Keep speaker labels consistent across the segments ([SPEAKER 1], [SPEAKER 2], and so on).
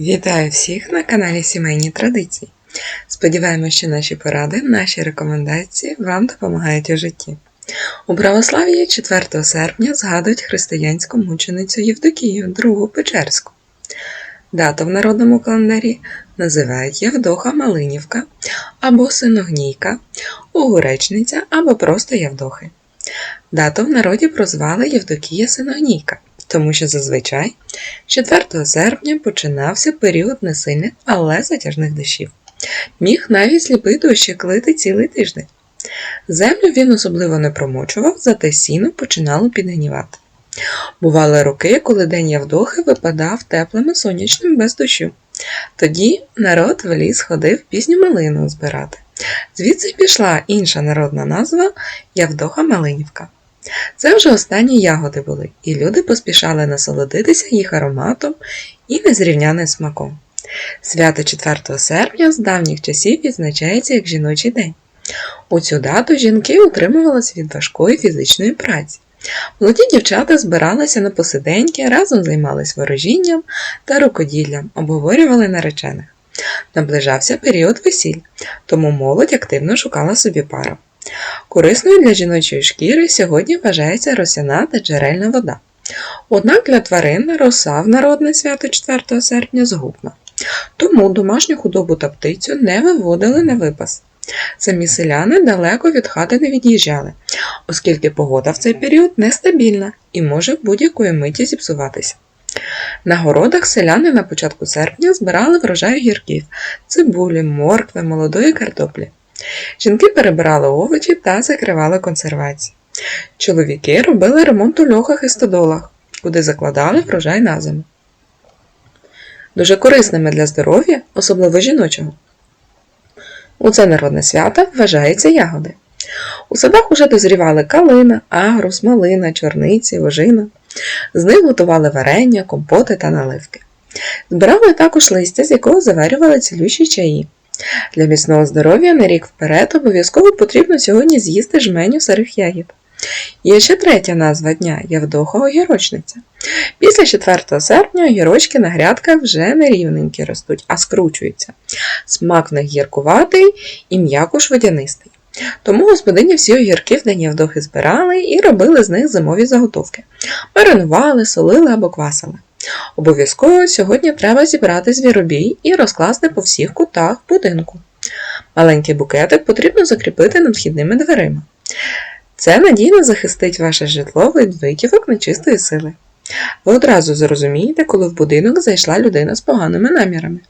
[SPEAKER 1] Вітаю всіх на каналі Сімейні Традиції. Сподіваємося, що наші поради, наші рекомендації вам допомагають у житті. У православ'ї 4 серпня згадують християнську мученицю Євдокію, другу Печерську. Дату в народному календарі називають Євдоха Малинівка або Синогнійка, Огуречниця або просто Євдохи. Дату в народі прозвали Євдокія Синогнійка, тому що зазвичай 4 серпня починався період несильних, але затяжних дощів. Міг навіть сліпий дощик лити цілий тиждень. Землю він особливо не промочував, зате сіно починало підгнівати. Бували роки, коли день Явдохи випадав теплим і сонячним без дощу. Тоді народ в ліс ходив пісню малину збирати. Звідси пішла інша народна назва Явдоха Малинівка. Це вже останні ягоди були, і люди поспішали насолодитися їх ароматом і незрівняним смаком. Свято 4 серпня з давніх часів відзначається як жіночий день. У цю дату жінки утримувалися від важкої фізичної праці. Молоді дівчата збиралися на посиденьки, разом займались ворожінням та рукоділлям, обговорювали наречених. Наближався період весіль, тому молодь активно шукала собі пару. Корисною для жіночої шкіри сьогодні вважається росяна та джерельна вода. Однак для тварин роса в народне свято 4 серпня згубна. Тому домашню худобу та птицю не виводили на випас. Самі селяни далеко від хати не від'їжджали, оскільки погода в цей період нестабільна і може будь-якої миті зіпсуватися. На городах селяни на початку серпня збирали врожай гірків, цибулі, моркви, молодої картоплі. Жінки перебирали овочі та закривали консервації. Чоловіки робили ремонт у льохах і стодолах, куди закладали врожай на зиму. Дуже корисними для здоров'я, особливо жіночого. У це народне свято вважаються ягоди. У садах уже дозрівали калина, агрус, малина, чорниці, ожина. З них готували варення, компоти та наливки. Збирали також листя, з якого заварювали цілющі чаї. Для міцного здоров'я на рік вперед обов'язково потрібно сьогодні з'їсти жменю сирих ягід. Є ще третя назва дня Явдоха огірочниця. Після 4 серпня огірочки на грядках вже не рівненькі ростуть, а скручуються. Смак в них гіркуватий і м'якош водянистий. Тому господині всі огірки в день Явдохи збирали і робили з них зимові заготовки. Маринували, солили або квасили. Обов'язково сьогодні треба зібрати звіробій і розкласти по всіх кутах будинку. Маленький букетик потрібно закріпити над вхідними дверима. Це надійно захистить ваше житло від витівок нечистої сили. Ви одразу зрозумієте, коли в будинок зайшла людина з поганими намірами.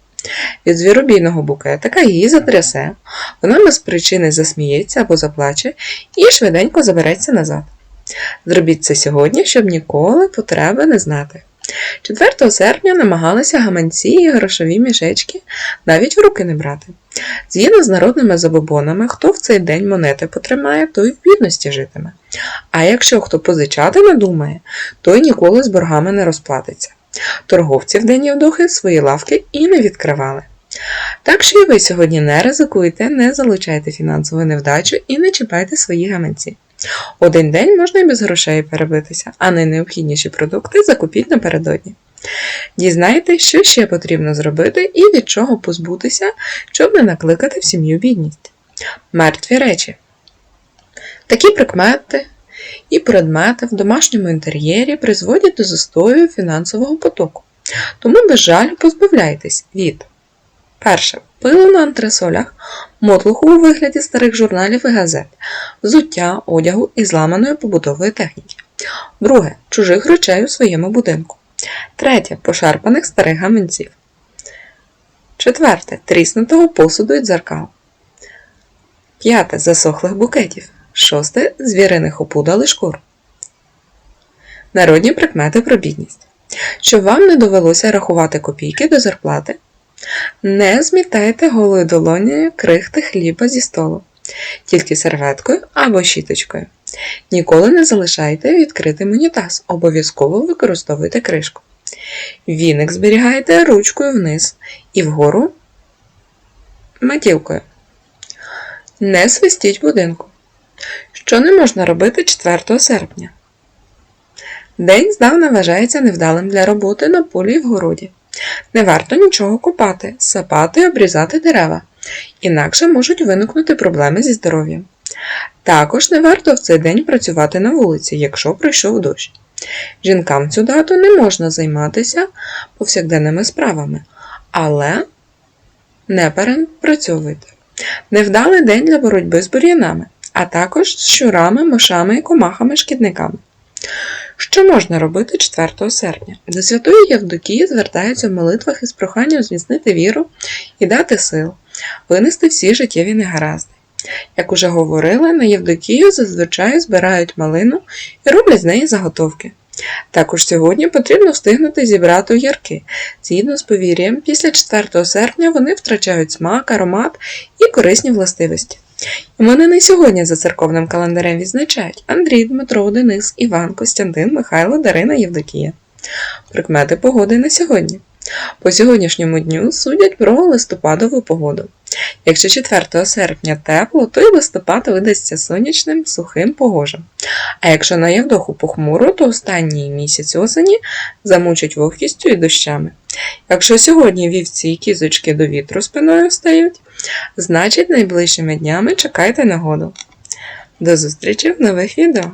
[SPEAKER 1] Від звіробійного букетика її затрясе, вона без причини засміється або заплаче і швиденько забереться назад. Зробіть це сьогодні, щоб ніколи потреби не знати. 4 серпня намагалися гаманці і грошові мішечки навіть в руки не брати. Згідно з народними забобонами, хто в цей день монети потримає, той в бідності житиме. А якщо хто позичати не думає, той ніколи з боргами не розплатиться. Торговці в день Євдохи свої лавки і не відкривали. Так що і ви сьогодні не ризикуйте, не залучайте фінансову невдачу і не чіпайте свої гаманці. Один день можна і без грошей перебитися, а найнеобхідніші продукти закупіть напередодні. Дізнайтесь, що ще потрібно зробити і від чого позбутися, щоб не накликати в сім'ю бідність. Мертві речі. Такі прикмети і предмети в домашньому інтер'єрі призводять до застою фінансового потоку. Тому без жалю позбавляйтесь від перше. Пилу на антресолях, мотлуху у вигляді старих журналів і газет, взуття, одягу і зламаної побутової техніки. Друге. Чужих речей у своєму будинку. Третє. Пошарпаних старих гаманців. Четверте. Тріснутого посуду і дзеркал. П'яте. Засохлих букетів. Шосте. Звіриних опудал і шкур. Народні прикмети про бідність. Щоб вам не довелося рахувати копійки до зарплати, не змітайте голою долонею крихти хліба зі столу, тільки серветкою або щіточкою. Ніколи не залишайте відкритим унітаз, обов'язково використовуйте кришку. Віник зберігайте ручкою вниз і вгору матівкою. Не свистіть будинку. Що не можна робити 4 серпня? День здавна вважається невдалим для роботи на полі і в городі. Не варто нічого копати, сапати і обрізати дерева, інакше можуть виникнути проблеми зі здоров'ям. Також не варто в цей день працювати на вулиці, якщо пройшов дощ. Жінкам цю дату не можна займатися повсякденними справами, але не перепрацьовуйте. Невдалий день для боротьби з бур'янами, а також з щурами, мишами і комахами-шкідниками. Що можна робити 4 серпня? До Святої Євдокії звертаються в молитвах із проханням зміцнити віру і дати сил, винести всі життєві негаразди. Як уже говорили, на Євдокію зазвичай збирають малину і роблять з неї заготовки. Також сьогодні потрібно встигнути зібрати огірки. Згідно з повір'ям, після 4 серпня вони втрачають смак, аромат і корисні властивості. Вони не сьогодні за церковним календарем відзначають Андрій, Дмитро, Денис, Іван, Костянтин, Михайло, Дарина, Євдокія. Прикмети погоди на сьогодні. По сьогоднішньому дню судять про листопадову погоду. Якщо 4 серпня тепло, то й листопад видасться сонячним, сухим, погожим. А якщо на Євдоху похмуро, то останній місяць осені замучить вогкістю і дощами. Якщо сьогодні вівці і кізочки до вітру спиною встають, значить найближчими днями чекайте нагоду. До зустрічі в нових відео!